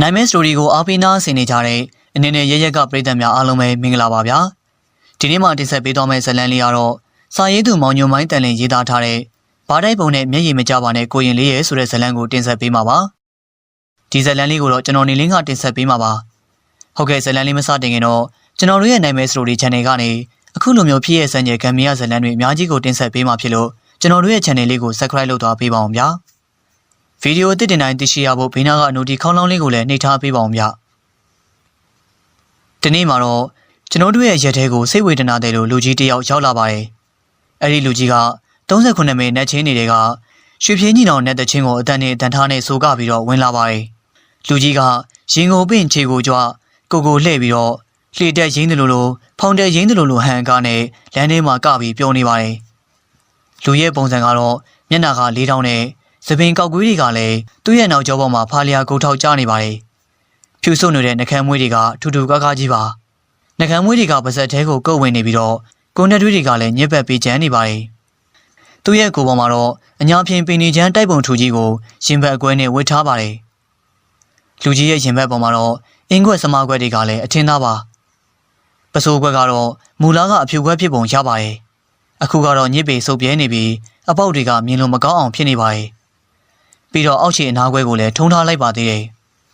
နိုင်မဲစတိုရီကိုအားပေးနာဆင်နေကြတဲ့အနေနဲ့ရရက်ကပြည်သက်များအားလုံးပဲမင်္ဂလာပါဗျာဒီနေ့မှတင်ဆက်ပေးသွားမယ့်ဇာတ်လမ်းလေးကတော့စာရေးသူမောင်ညိုမိုင်းတန်လင်ရေးသားထားတဲ့ဘာတိုက်ပုံနဲ့မျက်ရည်မကျပါနဲ့ကိုရင်လေးရဲ့ဆိုတဲ့ဇာတ်လမ်းကိုတင်ဆက်ပေးမှာပါဒီဇာတ်လမ်းလေးကိုတော့ကျွန်တော်နေလင်းကတင်ဆက်ပေးမှာပါဟုတ်ကဲ့ဇာတ်လမ်းလေးမစတင်ခင်တော့ကျွန်တော်တို့ရဲ့နိုင်မဲစတိုရီ channel ကနေအခုလိုမျိုးဖြစ်ရဲ့စံကြေကံမီယာဇာတ်လမ်းတွေအများကြီးကိုတင်ဆက်ပေးမှာဖြစ်လို့ကျွန်တော်တို့ရဲ့ channel လေးကို subscribe လုပ်သွားပေးပါအောင်ဗျာ ဗီဒီယိုအသစ်တင်တိုင်းသိရှိရဖို့ဘေးနားကအနိုတီခေါင်းလောင်းလေးကိုလည်းနှိပ်ထားပေးပါအောင်ဗျ။ဒီနေ့မှာတော့ကျွန်တော်တို့ရဲ့ရက်ထဲကိုစိတ်ဝေဒနာတဲ့လို့လူကြီးတစ်ယောက်ရောက်လာပါတယ်။အဲ့ဒီလူကြီးက38မိနစ်နဲ့ချင်းနေတဲ့ကရွှေပြင်းကြီးတော်နဲ့တချင်းကိုအတန်နဲ့တန်ထားနဲ့ဆိုကပြီးတော့ဝင်လာပါတယ်။လူကြီးကရင်ကိုပင့်ခြေကိုကြွကိုကိုလှည့်ပြီးတော့လှေတက်ရင်းတယ်လို့လို့ဖောင်တက်ရင်းတယ်လို့လို့ဟန်ကားနဲ့လမ်းထဲမှာကပြီးပြောနေပါတယ်။လူရဲ့ပုံစံကတော့မျက်နှာကလေးတောင်းနဲ့ သပင်ကောက်ကွေးတွေကလည်းသူ့ရဲ့နောက်ကျောပေါ်မှာဖာလျာကိုထောက်ကျနေပါတယ်။ဖြူဆုပ်နေတဲ့နှကမ်းမွေးတွေကထူထူကားကားကြီးပါ။နှကမ်းမွေးတွေကပါဇက်သေးကိုကုတ်ဝင်နေပြီးတော့ကိုနဲ့တွေးတွေကလည်းညစ်ပတ်ပေးချမ်းနေပါတယ်။သူ့ရဲ့ကိုယ်ပေါ်မှာတော့အညာဖြင်ပင်နေချမ်းတိုက်ပုံထူကြီးကိုရင်ဘတ်အကွဲနဲ့ဝတ်ထားပါတယ်။လူကြီးရဲ့ရင်ဘတ်ပေါ်မှာတော့အင်းခွက်စမားခွက်တွေကလည်းအထင်းသားပါ။ပစိုးခွက်ကတော့မူလာကအဖြူခွက်ဖြစ်ပုံရပါတယ်။အခုကတော့ညစ်ပေစုပ်ပြဲနေပြီးအပေါက်တွေကမြင်လို့မကောင်းအောင်ဖြစ်နေပါတယ်။ ပြီးတော့အောက်ခြေအနားခွဲကိုလည်းထုံထားလိုက်ပါသေးတယ်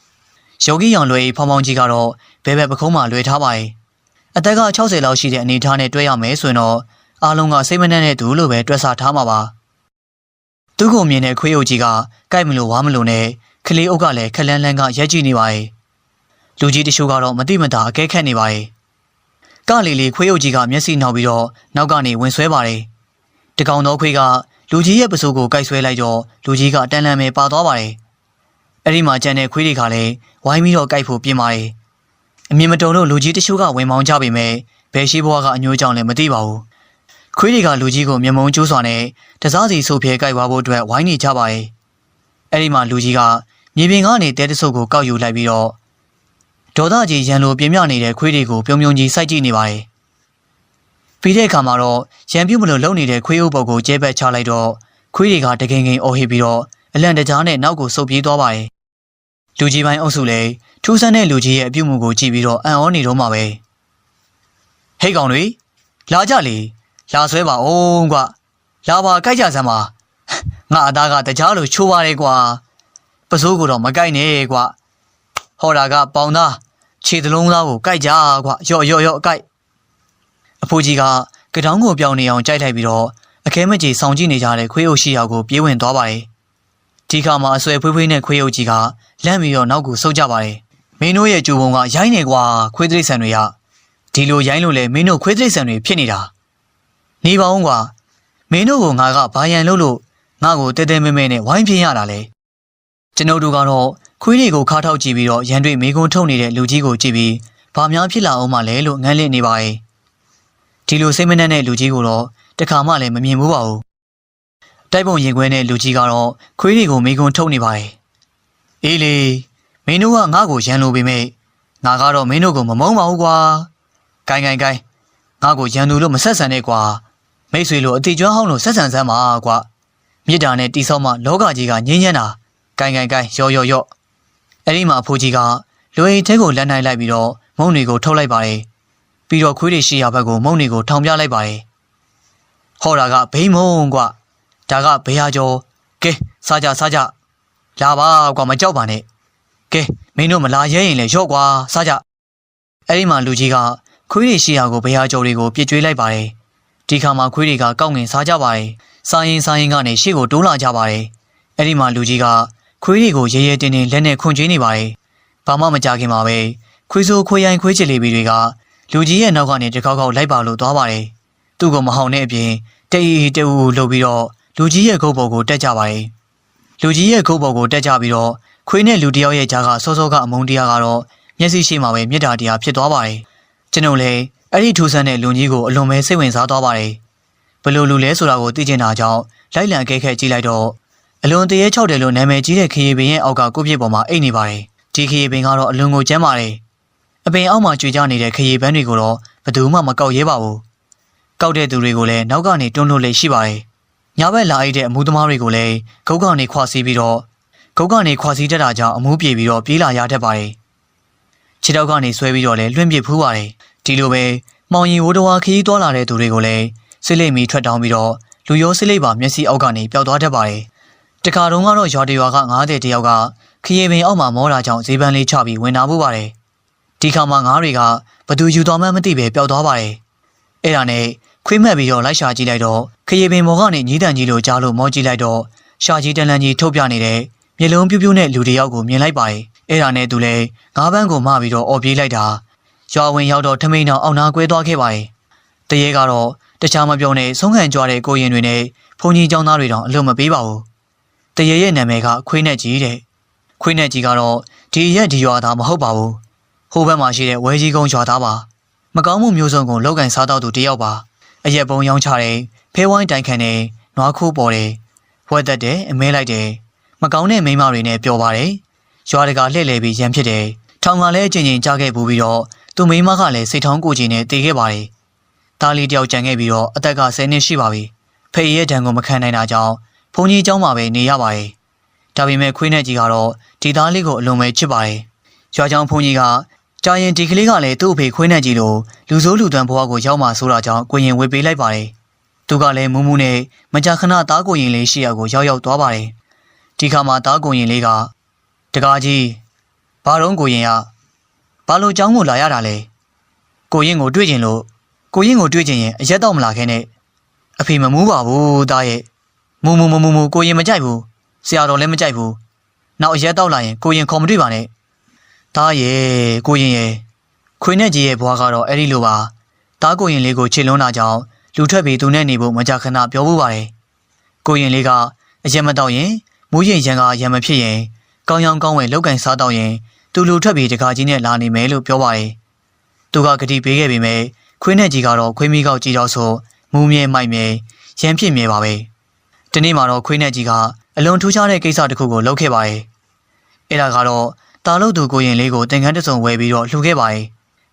။ယောဂီရောင်လွယ်ဖောင်ဖောင်ကြီးကတော့ဘဲဘဲပခုံးမှလွယ်ထားပါတယ်။အသက်က60လောက်ရှိတဲ့အနေအထားနဲ့တွဲရမယ်ဆိုရင်တော့အားလုံးကစိတ်မနှက်တဲ့သူလို့ပဲတွက်ဆထားမှာပါ။သူ့ကိုမြင်တဲ့ခွေးအုပ်ကြီးကကြိုက်မလို့ဝါမလို့နဲ့ကလေးအုပ်ကလည်းခလန်းလန်းကရက်ကြည့်နေပါတယ်။လူကြီးတချို့ကတော့မတိမတာအကဲခတ်နေပါတယ်။ကလီလီခွေးအုပ်ကြီးကမျက်စိနှောက်ပြီးတော့နောက်ကနေဝင်ဆွဲပါတယ်။တကောင်သောခွေးက လူကြီးရဲ့ပစိုးကိုကိုက်ဆွဲလိုက်တော့လူကြီးကတန်လန်ပဲပါသွားပါတယ်။အဲ့ဒီမှာကြံတဲ့ခွေးတွေကလည်းဝိုင်းပြီးတော့ကိုက်ဖို့ပြင်ပါတယ်။အမြင်မတုံလို့လူကြီးတချို့ကဝင်မောင်းကြပေမဲ့ဘယ်ရှိဘွားကအညိုးကြောင့်လည်းမသိပါဘူး။ခွေးတွေကလူကြီးကိုမျက်မုံကျိုးစွာနဲ့တစားစီဆုပ်ဖြဲကိုက်သွားဖို့အတွက်ဝိုင်းနေကြပါတယ်။အဲ့ဒီမှာလူကြီးကမြေပြင်ကနေတဲတဆုပ်ကိုကောက်ယူလိုက်ပြီးတော့ဒေါသကြီးရန်လိုပြင်းပြနေတဲ့ခွေးတွေကိုပြုံပြုံကြီးစိုက်ကြည့်နေပါတယ်။ ပြီးတဲ့အခါမှာတော့ရန်ပြုတ်မလို့လုံနေတဲ့ခွေးအုပ်ပုတ်ကိုကျဲဘက်ချလိုက်တော့ခွေးတွေကတကင်ကင်အော်ဟစ်ပြီးတော့အလန့်တကြားနဲ့နောက်ကိုဆုပ်ပြေးသွားပါတယ်။လူကြီးပိုင်းအုပ်စုလည်းထူးဆန်းတဲ့လူကြီးရဲ့အပြုတ်မှုကိုကြည့်ပြီးတော့အံ့ဩနေတော့မှာပဲ။ဟေးကောင်တွေလာကြလေလာဆွဲပါအောင်ကွာလာပါကြိုက်ကြစမ်းပါငါအသားကတကြားလို့ချိုးပါလေကွာပစိုးကိုတော့မကြိုက်နဲ့ကွာဟောတာကပေါင်သားခြေသလုံးသားကိုကြိုက်ကြကွာရော့ရော့ရော့ကြိုက် အဖိုးကြီးကကတောင်းကိုပြောင်းနေအောင်ကြိုက်လိုက်ပြီးတော့အခဲမကြီးဆောင်ကြည့်နေကြတဲ့ခွေးအုပ်ရှိရောက်ကိုပြေးဝင်သွားပါတယ်ဒီခါမှာအဆွဲဖွေးဖွေးနဲ့ခွေးအုပ်ကြီးကလန့်ပြီးတော့နောက်ကိုဆုတ်ကြပါတယ်မင်းတို့ရဲ့ကျူပုံကရိုင်းနေကွာခွေးတိရစ္ဆာန်တွေကဒီလိုရိုင်းလို့လေမင်းတို့ခွေးတိရစ္ဆာန်တွေဖြစ်နေတာနေပါဦးကွာမင်းတို့ကငါကဘာရန်လို့လို့ငါ့ကိုတဲတဲမဲမဲနဲ့ဝိုင်းပြင်းရတာလေကျွန်ုပ်တို့ကတော့ခွေးတွေကိုခါထောက်ကြည့်ပြီးတော့ရန်တွေ့မိကုန်းထုတ်နေတဲ့လူကြီးကိုကြည့်ပြီးဘာများဖြစ်လာအောင်မလဲလို့ငန်းလင့်နေပါရဲ့ ဒီလိုစိတ်မနှက်တဲ့လူကြီးကိုတော့တခါမှလည်းမမြင်ဘူးပါဘူးတိုက်ပုံရင်ခွဲတဲ့လူကြီးကတော့ခွေးတွေကိုမိကုန်းထုတ်နေပါရဲ့အေးလေမင်းတို့ကငါ့ကိုရန်လိုပေမဲ့ငါကတော့မင်းတို့ကိုမမုန်းပါဘူးကွာဂိုင်းဂိုင်းဂိုင်းငါ့ကိုရန်သူလို့မဆက်ဆံနဲ့ကွာမိတ်ဆွေလို့အတိကျွမ်းဟောင်းလို့ဆက်ဆံစမ်းပါကွာမြစ်တာနဲ့တီဆောက်မှလောကကြီးကငြင်းညမ်းတာဂိုင်းဂိုင်းဂိုင်းရော့ရော့ရော့အဲ့ဒီမှာအဖိုးကြီးကလူအိမ်ထဲကိုလက်နိုင်လိုက်ပြီးတော့မုံတွေကိုထုတ်လိုက်ပါတယ် ပြီးတော့ခွေးတွေရှိရာဘက်ကိုမုံတွေကိုထောင်ပြလိုက်ပါတယ်ဟောတာကဘိမုံကွာဒါကဘေးဟာကျော်ကဲစားကြစားကြလာပါကွာမကြောက်ပါနဲ့ကဲမင်းတို့မလာရဲရင်လည်းရော့ကွာစားကြအဲ့ဒီမှာလူကြီးကခွေးတွေရှိရာကိုဘေးဟာကျော်တွေကိုပြစ်ကျွေးလိုက်ပါတယ်ဒီခါမှာခွေးတွေကကောက်ငင်စားကြပါတယ်စားရင်စားရင်ကနေရှေ့ကိုတိုးလာကြပါတယ်အဲ့ဒီမှာလူကြီးကခွေးတွေကိုရဲရဲတင်းတင်းလက်နဲ့ခွန်ကျွေးနေပါတယ်ဘာမှမကြခင်မှာပဲခွေးဆိုးခွေးရိုင်းခွေးချစ်လေးတွေက လူကြီးရဲ့နောက်ကနေတကောက်ကောက်လိုက်ပါလို့သွားပါတယ်သူ့ကိုမဟောင်တဲ့အပြင်တေးတူလှုပ်ပြီးတော့လူကြီးရဲ့ခုတ်ပေါ်ကိုတက်ကြပါတယ်လူကြီးရဲ့ခုတ်ပေါ်ကိုတက်ကြပြီးတော့ခွေးနဲ့လူတယောက်ရဲ့ကြားကစောစောကအမုန်းတရားကတော့မျက်စိရှိမှပဲမြစ်တာတရားဖြစ်သွားပါတယ်ကျွန်ုပ်လည်းအဲ့ဒီထူဆန်းတဲ့လူကြီးကိုအလွန်ပဲစိတ်ဝင်စားသွားပါတယ်ဘယ်လိုလူလဲဆိုတာကိုသိချင်တာကြောင့်လိုက်လံအကဲခက်ကြည့်လိုက်တော့အလွန်တရေချောက်တယ်လို့နာမည်ကြီးတဲ့ခရီးပင်ရဲ့အောက်ကကိုပြစ်ပေါ်မှာအိတ်နေပါတယ်ဒီခရီးပင်ကတော့အလွန်ကိုကျမ်းပါတယ် အပင်အောက်မှာကြွေကြနေတဲ့ခရီးပန်းတွေကိုတော့ဘယ်သူမှမကောက်ရဲပါဘူးကောက်တဲ့သူတွေကိုလည်းနောက်ကနေတွန်းလို့လေရှိပါတယ်ညဘက်လာအိတ်တဲ့အမှုသမားတွေကိုလည်းဂုတ်ကနေခွာစီးပြီးတော့ဂကုတ်ကနေခွာစီတက်တာကြောင့်အမှုပြေပြီးတော့ပြေးလာရတတ်ပါတယ်ခြေထောက်ကနေဆွဲပြီးတော့လည်းလွင့်ပစ်ဖူးပါတယ်ဒီလိုပဲမောင်ရင်ဝိုးတော်ခီးသွားလာတဲ့သူတွေကိုလည်းစစ်လိမ့်မီထွက်တောင်းပြီးတော့လူရောစစ်လိမ့်ပါမျက်စိအောက်ကနေပျောက်သွားတတ်ပါတယ်တခါတုန်းကတော့ရွာတရွာက90တယောက်ကခရီးပင်အောက်မှာမောတာကြောင့်ဈေးပန်းလေးချပြီးဝင်လာမှုပါတယ် ဒီခါမှာငါးတွေကဘသူယူသွားမှန်းမသိပဲပျောက်သွားပါတယ်အဲ့ဒါနဲ့ခွေးမှတ်ပြီးတော့လိုက်ရှာကြည့်လိုက်တော့ခရီးပင်ပေါ်ကနေညီးတန်ကြီးလိုကြားလို့မောကြည့်လိုက်တော့ရှာကြီးတန်လန်ကြီးထုတ်ပြနေတဲ့မျိုးလုံးပြူးပြူးနဲ့လူတယောက်ကိုမြင်လိုက်ပါတယ်အဲ့ဒါနဲ့သူလည်းငါးပန်းကိုမှပြီးတော့အော်ပြေးလိုက်တာရွာဝင်ရောက်တော့ထမိန်တော်အောင်နာကွဲသွားခဲ့ပါတယ်တရေကတော့တခြားမပြောနဲ့ဆုံးခံကြွားတဲ့ကိုရင်တွေနဲ့ဘုံကြီးចောင်းသားတွေတော့အလွတ်မပေးပါဘူးတရေရဲ့နာမည်ကခွေးနဲ့ကြီးတဲ့ခွေးနဲ့ကြီးကတော့ဒီရက်ဒီရွာသားမဟုတ်ပါဘူး ဟိုဘက်မှာရှိတဲ့ဝဲကြီးကုန်းရွာသားပါမကောင်းမှုမျိုးစုံကိုလောက်ကင်စားတော့သူတယောက်ပါအရက်ပုံရောင်းချတယ်ဖဲဝိုင်းတိုင်ခံတယ်နွားခိုးပေါ်တယ်ဝက်သက်တယ်အမဲလိုက်တယ်မကောင်းတဲ့မိန်းမတွေနဲ့ပျော်ပါတယ်ရွာတကလှည့်လည်ပြီးရန်ဖြစ်တယ်ထောင်ကလည်းအချင်းချင်းကြားခဲ့ပူပြီးတော့သူမိန်းမကလည်းစိတ်ထောင်းကိုကြီးနဲ့တည်ခဲ့ပါတယ်ဒါလီတယောက်ကြံခဲ့ပြီးတော့အသက်က10နှစ်ရှိပါပြီဖေရဲ့ဒဏ်ကိုမခံနိုင်တာကြောင့်ဘုန်းကြီးเจ้าမှာပဲနေရပါတယ်ဒါပေမဲ့ခွေးနဲ့ကြီးကတော့ဒီသားလေးကိုအလွန်ပဲချစ်ပါတယ်ရွာချောင်းဘုန်းကြီးက ကြာရင်ဒီကလေးကလည်းသူ့အဖေခွေးနဲ့ကြီးလိုလူဆိုးလူသွမ်းဘဝကိုရောက်မှဆိုတာကြောင့်ကိုရင်ဝေပေးလိုက်ပါတယ်။သူကလည်းမူးမူးနဲ့မကြာခဏသားကိုရင်လေးရှေ့ရကိုရောက်ရောက်သွားပါတယ်။ဒီခါမှာသားကိုရင်လေးကတကားကြီးဘာတော့ကိုရင်ကဘာလို့ကြောင်းကိုလာရတာလဲ။ကိုရင်ကိုတွေ့ကျင်လို့ကိုရင်ကိုတွေ့ကျင်ရင်အရက်တော့မလာခဲနဲ့အဖေမမူးပါဘူးသားရဲ့မူမူမူမူကိုရင်မကြိုက်ဘူးဆရာတော်လည်းမကြိုက်ဘူးနောက်အရက်တော့လာရင်ကိုရင်ခေါ်မတွေ့ပါနဲ့။ သားရဲ့ကိုရင်ရဲ့ခွေနဲ့ကြီးရဲ့ဘွားကတော့အဲ့ဒီလိုပါသားကိုရင်လေးကိုချစ်လွန်းတာကြောင့်လူထွက်ပြီးသူနဲ့နေဖို့မကြခဏပြောဖို့ပါတယ်ကိုရင်လေးကအရက်မတော့ရင်မူးရင်ရံကရံမဖြစ်ရင်ကောင်းရောင်းကောင်းဝယ်လောက်ကင်စားတော့ရင်သူလူထွက်ပြီးတခါကြီးနဲ့လာနေမယ်လို့ပြောပါတယ်သူကဂတိပေးခဲ့ပေမဲ့ခွေးနဲ့ကြီးကတော့ခွေးမီးကောက်ကြည့်တော့ဆိုမူးမြဲမိုက်မြဲရံဖြစ်မြဲပါပဲဒီနေ့မှာတော့ခွေးနဲ့ကြီးကအလွန်ထူးခြားတဲ့ကိစ္စတစ်ခုကိုလုပ်ခဲ့ပါတယ်အဲ့ဒါကတော့ တာလို့သူကိုရင်လေးကိုတင်ကန်းတစုံဝယ်ပြီးတော့လှူခဲ့ပါတယ်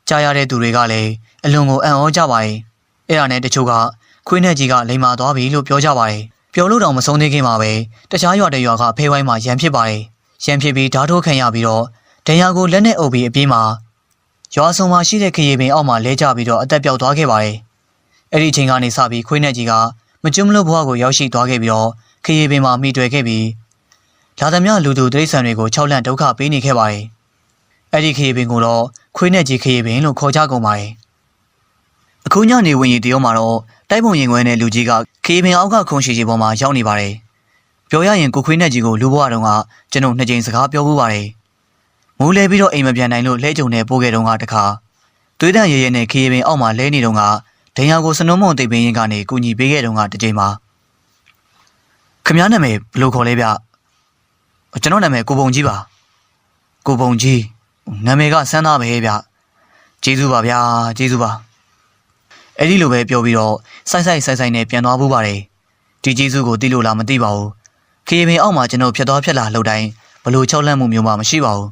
ကြားရတဲ့သူတွေကလည်းအလွန်ကိုအံ့ဩကြပါတယ်အဲ့ဒါနဲ့တချို့ကခွေးနဲ့ကြီးကလိမ်မာသွားပြီလို့ပြောကြပါတယ်ပြောလို့တော့မဆုံးသေးခင်မှာပဲတခြားရွာတရွာကဖဲဝိုင်းမှာရံဖြစ်ပါတယ်ရံဖြစ်ပြီးဓာတ်ထိုးခံရပြီးတော့ဒဏ်ရာကိုလက်နဲ့အုပ်ပြီးအပြေးမှာရွာဆုံမှာရှိတဲ့ခရီးပင်အောက်မှာလဲကျပြီးတော့အသက်ပြောက်သွားခဲ့ပါတယ်အဲ့ဒီအချိန်ကနေစပြီးခွေးနဲ့ကြီးကမကျွမ်းမလို့ဘဝကိုရောက်ရှိသွားခဲ့ပြီးတော့ခရီးပင်မှာမိတွေ့ခဲ့ပြီး လာသမျှလူသူတိရစ္ဆာန်တွေကို၆လန့်ဒုက္ခပေးနေခဲ့ပါတယ်အဲ့ဒီခရီးပင်ကိုတော့ခွေးနဲ့ကြီးခရီးပင်လို့ခေါ်ကြကုန်ပါတယ်အခုညနေဝင်ရီတရုံမှာတော့တိုက်ပုံရင်ခွဲနဲ့လူကြီးကခရီးပင်အောက်ကခုံရှိကြီးပေါ်မှာရောက်နေပါတယ်ပြောရရင်ကိုခွေးနဲ့ကြီးကိုလူဘဝတုန်းကကျွန်တော်နှစ်ကြိမ်စကားပြောဖို့ပါတယ်မိုးလဲပြီးတော့အိမ်မပြန်နိုင်လို့လဲကြုံနေပိုးခဲ့တုန်းကတခါသွေးတန်ရဲရဲနဲ့ခရီးပင်အောက်မှာလဲနေတုန်းကဒဏ်ရာကိုစနုံးမုံသိပ်ပင်ရင်ကနေကူညီပေးခဲ့တုန်းကတစ်ကြိမ်မှာခမည်းနာမည်ဘယ်လိုခေါ်လဲဗျ ကျွန်တော်နာမည်ကိုပုံကြီးပါကိုပုံကြီးနာမည်ကစန်းသားပဲဗျကျေးဇူးပါဗျာကျေးဇူးပါအဲ့ဒီလိုပဲပြောပြီးတော့စိုက်စိုက်ဆိုင်ဆိုင်နဲ့ပြန်သွားဖို့ပါတယ်ဒီကျေးဇူးကိုသိလို့လားမသိပါဘူးခေပင်အောက်မှာကျွန်တော်ဖြတ်သွားဖြတ်လာလှုပ်တိုင်းဘလို့ချောက်လန့်မှုမျိုးမှမရှိပါဘူး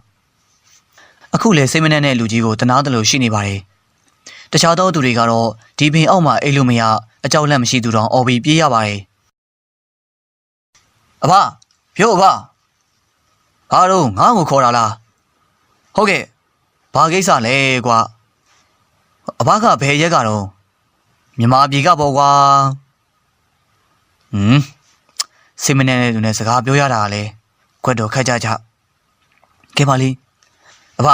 အခုလေစိတ်မနှက်တဲ့လူကြီးကိုတနာတယ်လို့ရှိနေပါတယ်တခြားသောသူတွေကတော့ဒီပင်အောက်မှာအိတ်လို့မရအကြောက်လက်မရှိသူတော့အော်ပြီးပြေးရပါတယ်အဖဖြိုးအဖ ဘာတော့ငါ့ကိုခေါ်တာလားဟုတ်ကဲ့ဘာကိစ္စလဲကွာအဖကဘယ်ရက်ကတော့မြန်မာပြည်ကပေါ့ကွာဟမ်စိတ်မနှဲတဲ့သူနဲ့စကားပြောရတာကလေခွက်တော်ခက်ကြကြကဲပါလီအဖ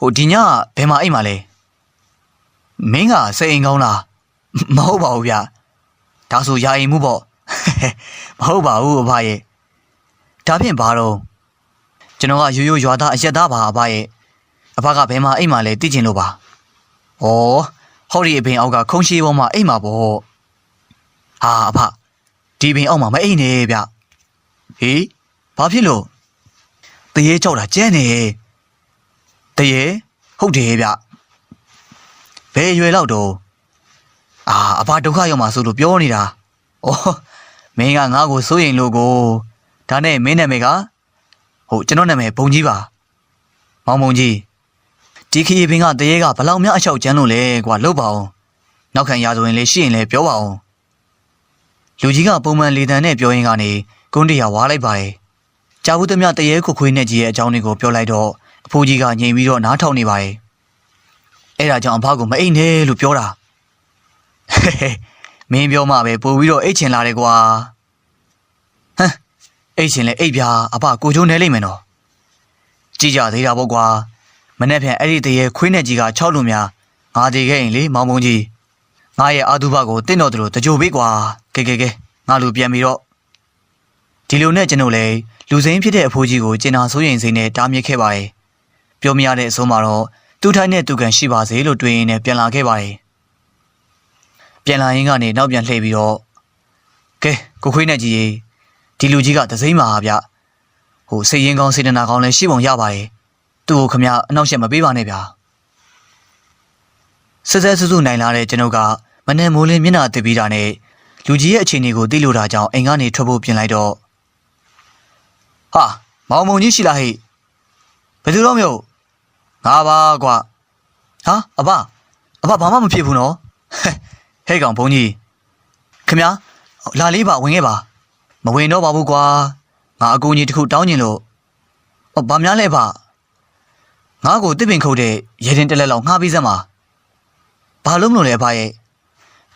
ဟိုဒီညဘယ်မှာအိမ်မှာလဲမင်းကစိတ်အိမ်ကောင်းလားမဟုတ်ပါဘူးဗျဒါဆိုယာအိမ်မှုပေါ့မဟုတ်ပါဘူးအဖရဲ့ဒါဖြင့်ဘာတော့ ကျွန်တော်ကရိုးရိုးရွာသားအရက်သားပါအဖရဲ့အဖကဘယ်မှာအိမ်မှာလဲသိချင်လို့ပါဩဟောဒီအပင်အောက်ကခုံရှိပေါ်မှာအိမ်မှာပေါ့ဟာအဖဒီပင်အောက်မှာမအိမ်နဲ့ဗျဟေးဘာဖြစ်လို့တရေကြောက်တာကျဲနေတရေဟုတ်တယ်ဗျဘယ်ရွယ်လောက်တော့အာအဖဒုက္ခရောက်မှာဆိုလို့ပြောနေတာဩမင်းကငါ့ကိုစိုးရင်လို့ကိုဒါနဲ့မင်းနာမည်က ဟုတ်ကျွန်တော်နာမည်ဘုံကြီးပါမောင်ဘုံကြီးဒီခရီးပင်ကတရေကဘလောက်များအချောက်ကျန်းလို့လဲကွာလှုပ်ပါအောင်နောက်ခံရာဆိုရင်လေရှိရင်လေပြောပါအောင်လူကြီးကပုံမှန်လေတံနဲ့ပြောရင်းကနေကုန်းတရာဝါလိုက်ပါတယ်ကြာဘူးသမျှတရေခုခွေးနဲ့ကြီးရဲ့အကြောင်းတွေကိုပြောလိုက်တော့အဖိုးကြီးကငြိမ်ပြီးတော့နားထောင်နေပါတယ်အဲ့ဒါကြောင့်အဖကိုမအိတ်နဲ့လို့ပြောတာဟဲ့ဟဲ့မင်းပြောမှပဲပို့ပြီးတော့အိတ်ချင်လာတယ်ကွာဟမ် အိတ်ချင်လဲအိတ်ပြာအဖကိုကျိုးနေလိမ့်မယ်နော်ကြည့်ကြသေးတာပေါ့ကွာမနေ့ပြန်အဲ့ဒီတရေခွေးနဲ့ကြီးက6လုံးများငါတည်ခဲ့ရင်လေမောင်မုံကြီးငါရဲ့အာတုဘကိုတင့်တော်တယ်လို့တကြိုပေးကွာကဲကဲကဲငါလူပြန်ပြီးတော့ဒီလိုနဲ့ကျွန်တော်လည်းလူစိမ်းဖြစ်တဲ့အဖိုးကြီးကိုကျင်နာစိုးရင်စိမ့်နဲ့တားမြစ်ခဲ့ပါတယ်။ပြောမရတဲ့အဆုံးမှာတော့သူ့ထိုင်းနဲ့သူကန်ရှိပါစေလို့တွေးရင်းနဲ့ပြန်လာခဲ့ပါတယ်။ပြန်လာရင်းကနေနောက်ပြန်လှည့်ပြီးတော့ကဲကိုခွေးနဲ့ကြီးရေ ဒီလူကြီးကသစိမ့်ပါဗျ။ဟိုစိတ်ရင်ကောင်းစေတနာကောင်းလည်းရှိပုံရပါတယ်။သူ့ကိုခမအနောက်ရှက်မပေးပါနဲ့ဗျာ။ဆက်ဆက်ဆူဆူနိုင်လာတဲ့ကျွန်ုပ်ကမနေ့မိုးလင်းမျက်နှာတစ်ပြီးတာနဲ့လူကြီးရဲ့အခြေအနေကိုသိလို့တာကြောင့်အိမ်ကနေထွက်ဖို့ပြင်လိုက်တော့ဟာမောင်မုံကြီးရှိလားဟိဘယ်သူတော့မြို့ငါပါကွာဟာအဘအဘဘာမှမဖြစ်ဘူးနော်ဟဲ့ဟဲ့ကောင်ဘုန်းကြီးခမညာလာလေးပါဝင်ခဲ့ပါ မဝင်တော့ပါဘူးကွာငါအကူကြီးတစ်ခုတောင်းကျင်လို့ဟောဘာများလဲဗျငါ့ကိုတစ်ပင်ခုတ်တဲ့ရေတင်တက်လက်လောက်ငှားပြီးစမ်းပါဘာလို့မလို့လဲဗျရဲ့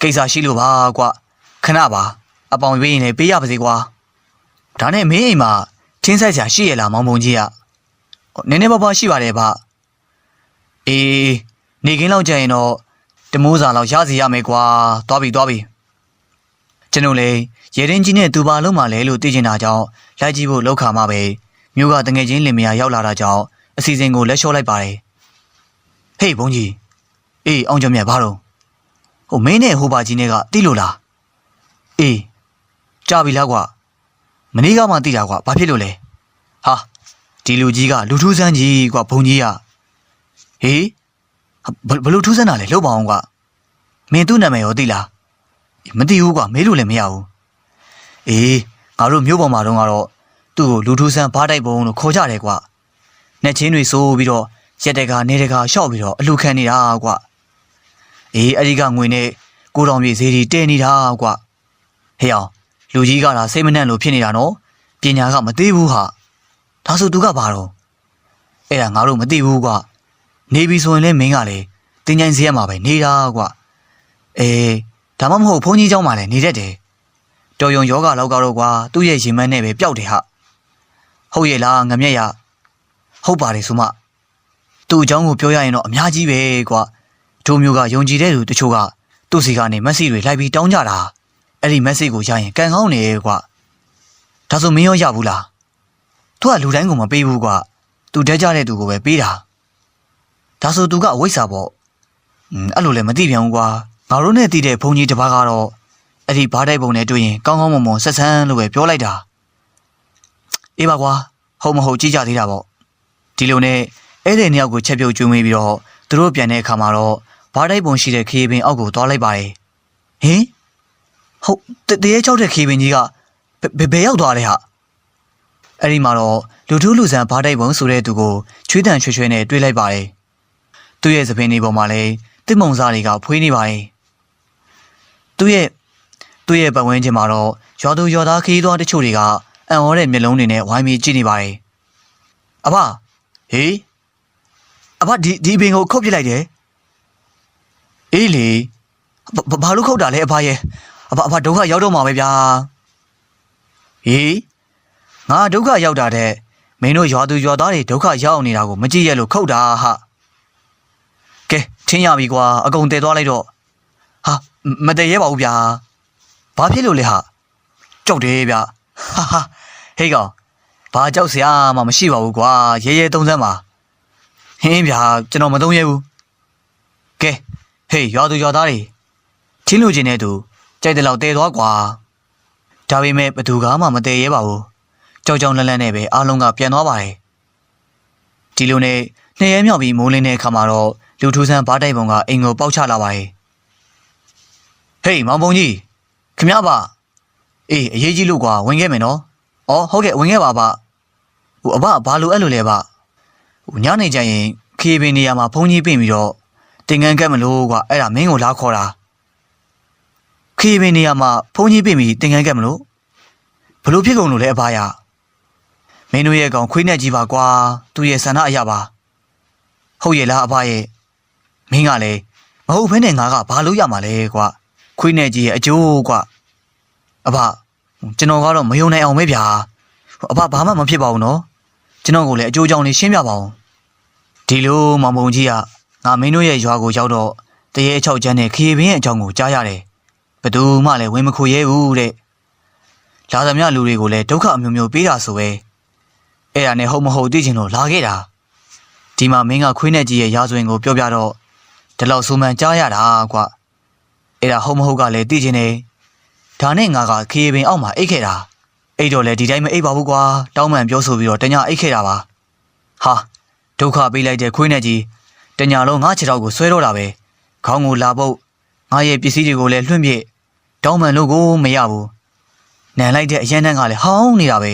ကိစ္စရှိလို့ပါကွာခဏပါအပေါင်ပေးရင်လည်းပေးရပါစေကွာဒါနဲ့မင်းအိမ်မှာထင်းဆက်ချာရှိရလားမောင်မုံကြီးကဟိုနည်းနည်းပါးပါးရှိပါတယ်ဗျအေးနေခင်းလောက်ကြရင်တော့တမိုးစာလောက်ရစီရမယ်ကွာသွားပြီသွားပြီကျွန်တော်လေ ရေရင်ကြီးနဲ့သူပါလုံးမှလဲလို့သိချင်တာကြောင့်လိုက်ကြည့်ဖို့လောက်ခါမှပဲမြို့ကတငယ်ချင်းလင်မယားရောက်လာတာကြောင့်အစီအစဉ်ကိုလက်လျှော့လိုက်ပါတယ်ဟေးဘုန်းကြီးအေးအောင်ကြမြတ်ဘာတော့ဟိုမင်းနဲ့ဟိုပါကြီးနဲ့ကတိလို့လားအေးကြာပြီလားကွာမနေ့ကမှသိတာကွာဘာဖြစ်လို့လဲဟာဒီလူကြီးကလူထူးဆန်းကြီးကွာဘုံကြီးကဟေးဘဘလို့ထူးဆန်းတာလဲလှုပ်ပါအောင်ကွာမင်းသူ့နာမည်ရောသိလားမသိဘူးကွာမေးလို့လည်းမရဘူး အေးငါတို့မျိုးပေါ်မှာတော့ကတော့သူ့ကိုလူထူးဆန်းဘားတိုက်ပုံလို့ခေါ်ကြတယ်ကွာနှက်ချင်းတွေစိုးပြီးတော့ရက်တကနေတကရှော့ပြီးတော့အလူခံနေတာကွာအေးအဲ့ဒီကငွေနဲ့ကိုတော်မြေဈေးကြီးတဲနေတာကွာဟေးအောင် လူကြီးကလာစိတ်မနှံ့လို့ဖြစ်နေတာနော်ပညာကမသေးဘူးဟာဒါဆိုသူကဘာတော့အဲ့ဒါငါတို့မသိဘူးကွာနေပြီဆိုရင်လည်းမင်းကလည်းတင်ကြိုင်စရမှာပဲနေတာကွာအေးဒါမှမဟုတ်ဘုန်းကြီးเจ้าမှလည်းနေတတ်တယ် တော်ယုံယောဂလောက်ကတော့ကွာသူ့ရဲ့ရင်မန်းနဲ့ပဲပျောက်တယ်ဟာဟုတ်ရဲ့လားငမျက်ရဟုတ်ပါတယ်ဆိုမှသူ့အကြောင်းကိုပြောရရင်တော့အများကြီးပဲကွာတို့မျိုးကယုံကြည်တဲ့သူတချို့ကသူ့စီကနေမက်ဆေ့တွေလိုက်ပြီးတောင်းကြတာအဲ့ဒီမက်ဆေ့ကိုရရင်ကန်ကောင်းနေကွာဒါဆိုမင်းရောရဘူးလားသူကလူတိုင်းကိုမပေးဘူးကွာသူတက်ကြတဲ့သူကိုပဲပေးတာဒါဆိုသူကအဝိဇ္ဇာပေါ့อืมအဲ့လိုလည်းမသိပြန်ဘူးကွာငါတို့နဲ့တည်တဲ့ဘုံကြီးတစ်ပါးကတော့ အဲ့ဒီဘားတိုက်ပုံနဲ့တွေ့ရင်ကောင်းကောင်းမွန်မွန်ဆက်ဆန်းလို့ပဲပြောလိုက်တာအေးပါကွာဟုတ်မဟုတ်ကြည့်ကြသေးတာပေါ့ဒီလိုနဲ့အဲ့ဒီနှစ်ယောက်ကိုချက်ပြုတ်ကျွေးမွေးပြီးတော့သူတို့ပြန်တဲ့အခါမှာတော့ဘားတိုက်ပုံရှိတဲ့ခေးပင်အောက်ကိုသွားလိုက်ပါတယ်ဟင်ဟုတ်တတရေချောက်တဲ့ခေပင်ကြီးကဘယ်ဘယ်ရောက်သွားလဲဟာအဲ့ဒီမှာတော့လူထုလူဆန်ဘားတိုက်ပုံဆိုတဲ့သူကိုချွေးတန်ချွေချွေနဲ့တွေးလိုက်ပါတယ်သူ့ရဲ့သပင်းလေးပေါ်မှာလည်းတစ်မုံစားတွေကဖွေးနေပါတယ်သူ့ရဲ့ သူ့ရဲ့ပတ်ဝန်းကျင်မှာတော့ရွာသူရွာသားခရီးသွားတချို့တွေကအံ့ဩတဲ့မျက်လုံးတွေနဲ့ဝိုင်းပြီးကြည့်နေပါတယ်အဖဟေးအဖဒီဒီပင်ကိုခုတ်ပစ်လိုက်တယ်အေးလေဘဘာလို့ခုတ်တာလဲအဖရဲ့အဖအဖဒုက္ခရောက်တော့မှာပဲဗျာဟေးငါဒုက္ခရောက်တာတဲ့မင်းတို့ရွာသူရွာသားတွေဒုက္ခရောက်နေတာကိုမကြည့်ရလို့ခုတ်တာဟာကဲထင်းရပြီကွာအကုန်တည်သွားလိုက်တော့ဟာမတည်ရဲပါဘူးဗျာ ဘာဖြစ်လို့လဲဟာကြောက်တယ်ဗျာဟာဟာဟေးကောင်ဘာကြောက်စရာမှမရှိပါဘူးကွာရဲရဲသုံးစမ်းပါဟင်းဗျာကျွန်တော်မသုံးရဲဘူးကဲဟေးရွာသူရွာသားတွေထင်းလို့ခြင်းတဲ့သူကြိုက်တယ်လို့တဲသွားကွာဒါပေမဲ့ဘသူကမှမတဲရဲပါဘူးကြောက်ကြောက်လန့်လန့်နဲ့ပဲအားလုံးကပြန်သွားပါတယ်ဒီလိုနဲ့နှစ်ရဲမြောက်ပြီးမိုးလင်းတဲ့အခါမှာတော့လူထူးဆန်းဘားတိုက်ပုံကအိမ်ကိုပေါက်ချလာပါတယ်ဟေးမောင်ပုံကြီး ခမရပါအေးအရေးကြီးလို့ကွာဝင်ခဲ့မယ်နော်ဩဟုတ်ကဲ့ဝင်ခဲ့ပါပါဟိုအဘဘာလို့အဲ့လိုလဲပါဟိုညနေကျရင်ခေပင်နေရာမှာဘုန်းကြီးပြင်ပြီးတော့တင်ငန်းကက်မလို့ကွာအဲ့ဒါမင်းကိုလာခေါ်တာခေပင်နေရာမှာဖုန်းကြီးပြင်ပြီးတင်ငန်းကက်မလို့ဘလို့ဖြစ်ကုန်လို့လဲအဖားရမင်းတို့ရဲ့ကောင်ခွေးနဲ့ကြီးပါကွာသူ့ရဲ့ဆန္ဒအရာပါဟုတ်ရဲ့လားအဖရဲ့မင်းကလည်းမဟုတ်ဘဲနဲ့ငါကဘာလို့ရမှာလဲကွာ ခွေးနဲ့ကြီးရဲ့အကျိုးကွာအဖကျွန်တော်ကတော့မယုံနိုင်အောင်ပဲဗျာအဖဘာမှမဖြစ်ပါဘူးနော်ကျွန်တော်ကိုလည်းအကျိုးကြောင့်လေးရှင်းပြပါဦးဒီလိုမောင်မုံကြီးကငါမင်းတို့ရဲ့ရွာကိုရောက်တော့တရေ6ချမ်းနဲ့ခရီးပင်းရဲ့အကြောင်းကိုကြားရတယ်ဘယ်သူမှလည်းဝင်မခိုရဲဘူးတဲ့လာသမျှလူတွေကိုလည်းဒုက္ခအမျိုးမျိုးပေးတာဆိုပဲအဲ့ဒါနဲ့ဟုတ်မဟုတ်သိချင်လို့လာခဲ့တာဒီမှာမင်းကခွေးနဲ့ကြီးရဲ့ရာဇဝင်ကိုပြောပြတော့ဒီလောက်ဆိုမှန်ကြားရတာကွ အဲ့ဒါဟုတ်မဟုတ်ကလည်းသိချင်တယ်ဒါနဲ့ငါကခရီးပင်အောက်မှာအိတ်ခဲ့တာအိတ်တော့လေဒီတိုင်းမအိတ်ပါဘူးကွာတောင်းပန်ပြောဆိုပြီးတော့တညအိတ်ခဲ့တာပါဟာဒုက္ခပေးလိုက်တဲ့ခွေးနဲ့ကြီးတညလုံးငါခြေထောက်ကိုဆွဲတော့တာပဲခေါင်းကိုလာပုတ်ငါရဲ့ပစ္စည်းတွေကိုလည်းလွှင့်ပြစ်တောင်းပန်လို့ကိုမရဘူးနန်လိုက်တဲ့အရန်တန်းကလည်းဟောင်းနေတာပဲ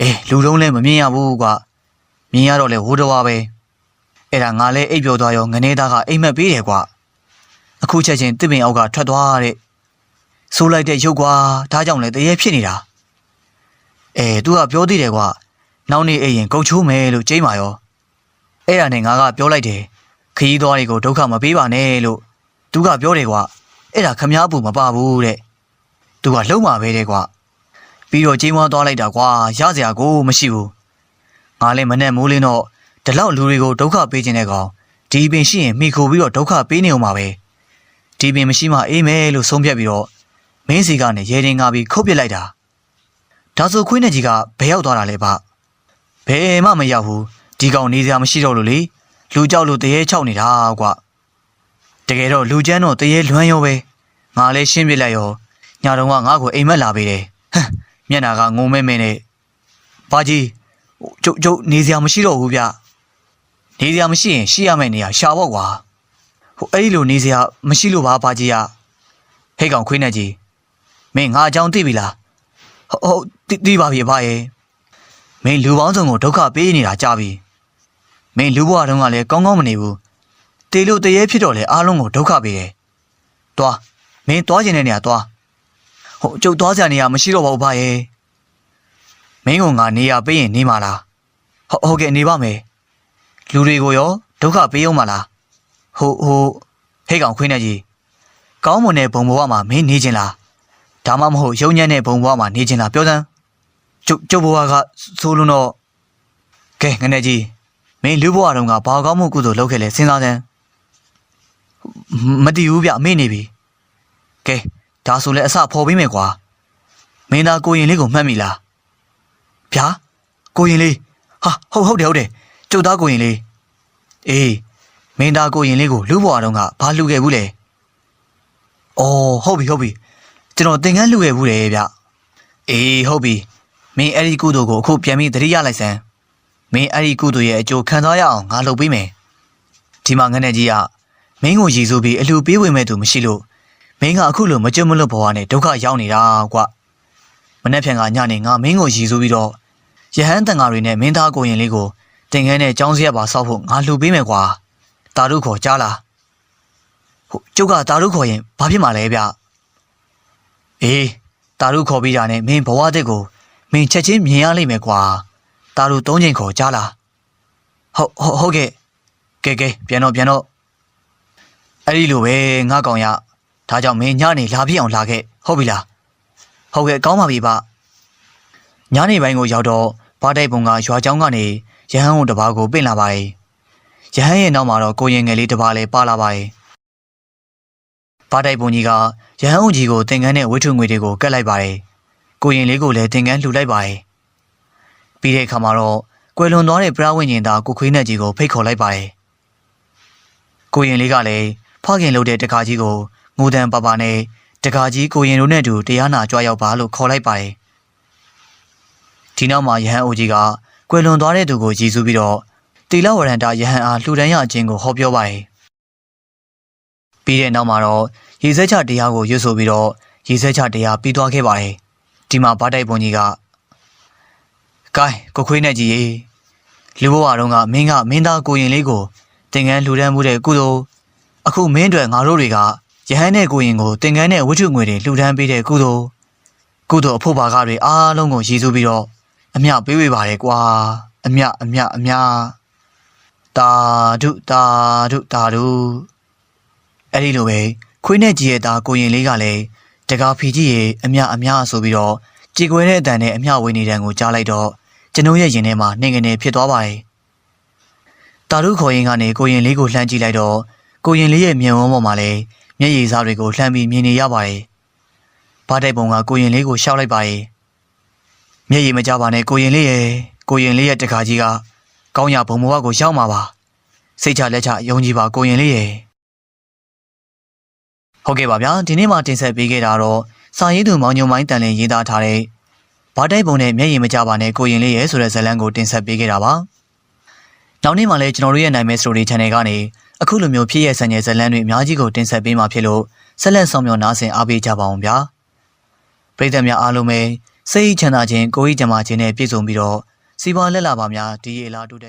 အေးလူလုံးလည်းမမြင်ရဘူးကွာမြင်ရတော့လေဝိုးတော်ပါပဲအဲ့ဒါငါလည်းအိပ်ပျော်သွားရောငနေသားကအိမ်မက်ပေးတယ်ကွာ အခုချက်ချင်းတစ်ပင်အောက်ကထွက်သွားတဲ့ဆိုးလိုက်တဲ့ရုပ်ကွာဒါကြောင့်လဲတရေဖြစ်နေတာအဲသူကပြောသေးတယ်ကွာနောက်နေ့အိမ်ရင်ကုန်ချိုးမယ်လို့ကြိမ်းပါရောအဲ့ဒါနဲ့ငါကပြောလိုက်တယ်ခရီးသွားတွေကိုဒုက္ခမပေးပါနဲ့လို့သူကပြောတယ်ကွာအဲ့ဒါခမားပူမပါဘူးတဲ့သူကလှုံ့မှာပဲတဲ့ကွာပြီးတော့ချိန်မွားသွားလိုက်တာကွာရစရာကိုမရှိဘူးငါလည်းမနဲ့မိုးလင်းတော့ဒီလောက်လူတွေကိုဒုက္ခပေးခြင်းတဲ့ကောင်ဒီပင်ရှိရင်မိခိုပြီးတော့ဒုက္ခပေးနေအောင်ပါပဲ ဒီပင်မရှိမှအေးမယ်လို့ဆုံးဖြတ်ပြီးတော့မင်းစီကနေရေတင်ငါပြီးခုတ်ပစ်လိုက်တာဒါဆိုခွေးနဲ့ကြီးကဘယ်ရောက်သွားတာလဲဗျဘယ်မှမရောက်ဘူးဒီကောင်နေစရာမရှိတော့လို့လေလူကြောက်လို့တရေချောက်နေတာကွာတကယ်တော့လူကျန်းတော့တရေလွမ်းရောပဲငါလည်းရှင်းပြလိုက်ရောညာတော့ကငါ့ကိုအိမ်မက်လာပေးတယ်ဟမ်မျက်နာကငုံမဲမဲနဲ့ဘာကြီးကျုပ်ကျုပ်နေစရာမရှိတော့ဘူးဗျနေစရာမရှိရင်ရှိရမယ့်နေရာရှာပေါ့ကွာ ဟိုအဲ့ဒီလိုနေစရာမရှိလို့ပါဘာကြီးကဟဲ့ကောင်ခွေးနဲ့ကြီးမင်းငါအကြောင်းသိပြီလားဟုတ်ဟုတ်သိသိပါပြီအဖရဲ့မင်းလူပေါင်းစုံကိုဒုက္ခပေးနေတာကြာပြီမင်းလူဘဝတုန်းကလည်းကောင်းကောင်းမနေဘူးတေလို့တရေဖြစ်တော့လေအားလုံးကိုဒုက္ခပေးတယ်တွားမင်းတွားကျင်တဲ့နေရာတွားဟိုကျုပ်တွားစရာနေရာမရှိတော့ပါဘူးဖရဲ့မင်းကငါနေရာပေးရင်နေမှာလားဟုတ်ဟုတ်ကဲ့နေပါမယ်လူတွေကိုရောဒုက္ခပေးအောင်မလား ဟိုဟိုဟဲ့ကောင်ခွေးနေကြီးကောင်းမွန်တဲ့ဘုံဘဝမှာမင်းနေခြင်းလားဒါမှမဟုတ်ယုံညံ့တဲ့ဘုံဘဝမှာနေခြင်းလားပြောစမ်းကျုပ်ကျုပ်ဘဝကဆိုလို့တော့ကဲငနေကြီးမင်းလူဘဝတုန်းကဘာကောင်းမှုကုသိုလ်လုပ်ခဲ့လဲစဉ်းစားစမ်းမတည်ဘူးဗျမေ့နေပြီကဲဒါဆိုလဲအစဖော်ပေးမယ်ကွာမင်းသားကိုရင်လေးကိုမှတ်မိလားဗျာကိုရင်လေးဟာဟုတ်ဟုတ်တယ်ဟုတ်တယ်ကျုပ်သားကိုရင်လေးအေး မင်းသားကိုရင်လေးကိုလူဘဝတုန်းကဘာလှူခဲ့ဘူးလဲအော်ဟုတ်ပြီဟုတ်ပြီကျွန်တော်သင်္ကန်းလှူခဲ့ဘူးတယ်ဗျအေးဟုတ်ပြီမင်းအဲ့ဒီကုသိုလ်ကိုအခုပြန်ပြီးသတိရလိုက်စမ်းမင်းအဲ့ဒီကုသိုလ်ရဲ့အကျိုးခံစားရအောင်ငါလုပ်ပေးမယ်ဒီမှာငနဲ့ကြီးကမင်းကိုရည်စူးပြီးအလှပေးဝင်မဲ့သူမရှိလို့မင်းကအခုလိုမကြွမလွတ်ဘဝနဲ့ဒုက္ခရောက်နေတာကွမနေ့ဖြန်ကညနေငါမင်းကိုရည်စူးပြီးတော့ရဟန်းတန်ဃာတွေနဲ့မင်းသားကိုရင်လေးကိုတင်ခဲနဲ့ចောင်းစရက်ပါဆောက်ဖို့ငါလှူပေးမယ်ကွာ တာတို့ခေါ်ကြားလားဟုတ်ကျုပ်ကတာတို့ခေါ်ရင်ဘာဖြစ်မှာလဲဗျအေးတာတို့ခေါ်ပြီးတာနဲ့မင်းဘဝတက်ကိုမင်းချက်ချင်းမြင်ရလိမ့်မယ်ကွာတာတို့သုံးချိန်ခေါ်ကြားလားဟုတ်ဟုတ်ဟုတ်ကဲ့ကဲကဲပြန်တော့ပြန်တော့အဲ့ဒီလိုပဲငါကောင်ရဒါကြောင့်မင်းညနေလာပြည့်အောင်လာခဲ့ဟုတ်ပြီလားဟုတ်ကဲ့ကောင်းပါပြီဗျညနေပိုင်းကိုရောက်တော့ဘာတိုက်ပုံကရွာချောင်းကနေရဟန်းုံတစ်ပါးကိုပင့်လာပါတယ် ရဟန်းရဲ့နောက်မှာတော့ကိုရင်ငယ်လေးတစ်ပါးလည်းပါလာပါတယ်ဘာတိုက်ပုံကြီးကရဟန်းုံကြီးကိုသင်္ကန်းနဲ့ဝိထုငွေတွေကိုကတ်လိုက်ပါတယ်ကိုရင်လေးကိုလည်းသင်္ကန်းလှူလိုက်ပါတယ်ပြီးတဲ့အခါမှာတော့ကွယ်လွန်သွားတဲ့ပရဝိညာဉ်သားကိုခွေးနဲ့ကြီးကိုဖိတ်ခေါ်လိုက်ပါတယ်ကိုရင်လေးကလည်းဖခင်လုပ်တဲ့တခါကြီးကိုငိုတန်ပါပါနဲ့တခါကြီးကိုရင်တို့နဲ့အတူတရားနာကြွားရောက်ပါလို့ခေါ်လိုက်ပါတယ်ဒီနောက်မှာယဟန်အိုကြီးကကွယ်လွန်သွားတဲ့သူကိုရည်စူးပြီးတော့ တီလဝရန္တာယဟန်အားလှူဒန်းရခြင်းကိုဟောပြောပါတယ်ပြီးတဲ့နောက်မှာတော့ရေစက်ချတရားကိုရွတ်ဆိုပြီးတော့ရေစက်ချတရားပြီးသွားခဲ့ပါတယ်ဒီမှာဗားတိုက်ပုံကြီးကကဲကိုခွေးနဲ့ကြီးရေလူဘဝတုန်းကမင်းကမင်းသားကိုရင်လေးကိုတင်ကန်းလှူဒန်းမှုတဲ့ကုသိုလ်အခုမင်းတွေငါတို့တွေကယဟန်နဲ့ကိုရင်ကိုတင်ကန်းနဲ့ဝတ္ထုငွေတွေလှူဒန်းပေးတဲ့ကုသိုလ်ကုသိုလ်အဖို့ပါကားတွေအားလုံးကိုရည်စူးပြီးတော့အမြပေးဝေပါတယ်ကွာအမြအမြအမြ တာဒုတာဒုတာဒုအဲ့ဒီလိုပဲခွေးနဲ့ကြီးရဲ့သားကိုရင်လေးကလည်းတကာဖီကြီးရဲ့အမြအမြဆိုပြီးတော့ကြေကွဲတဲ့အတန်နဲ့အမြဝင်နေတဲ့ကိုကြားလိုက်တော့ကျွန်ုပ်ရဲ့ရင်ထဲမှာနှင်ငနေဖြစ်သွားပါတယ်တာဒုခေါ်ရင်ကနေကိုရင်လေးကိုလှမ်းကြည့်လိုက်တော့ကိုရင်လေးရဲ့မျက်ဝန်းပေါ်မှာလည်းမျက်ရည်စားတွေကိုလှမ်းပြီးမြင်နေရပါတယ်ဘားတိုက်ပုံကကိုရင်လေးကိုရှောက်လိုက်ပါတယ်မျက်ရည်မကြပါနဲ့ကိုရင်လေးရဲ့ကိုရင်လေးရဲ့တခါကြီးက ကောင်းရဘုံဘဝကိုရောက်မှာပါစိတ်ချလက်ချယုံကြည်ပါကိုရင်လေးရဲ့ဟုတ်ကဲ့ပါဗျာဒီနေ့မှတင်ဆက်ပေးခဲ့တာတော့စာရေးသူမောင်ညုံမိုင်းတန်လင်းရေးသားထားတဲ့ဘာတိုက်ပုံနဲ့မျက်ရည်မကြပါနဲ့ကိုရင်လေးရဲဆိုတဲ့ဇာတ်လမ်းကိုတင်ဆက်ပေးခဲ့တာပါနောက်နေ့မှလည်းကျွန်တော်တို့ရဲ့နိုင်မဲစတိုရီ channel ကနေအခုလိုမျိုးဖြစ်ရဆန်ရဲ့ဇာတ်လမ်းတွေအများကြီးကိုတင်ဆက်ပေးမှာဖြစ်လို့ဆက်လက်ဆောင်မြော်နားဆင်အားပေးကြပါအောင်ဗျာပရိသတ်များအားလုံးပဲစိတ်ချမ်းသာခြင်းကိုယ်ဤကြံပါခြင်းနဲ့ပြည့်စုံပြီးတော့ စီပွားလက်လာပါများဒီရေလာတိုးတက်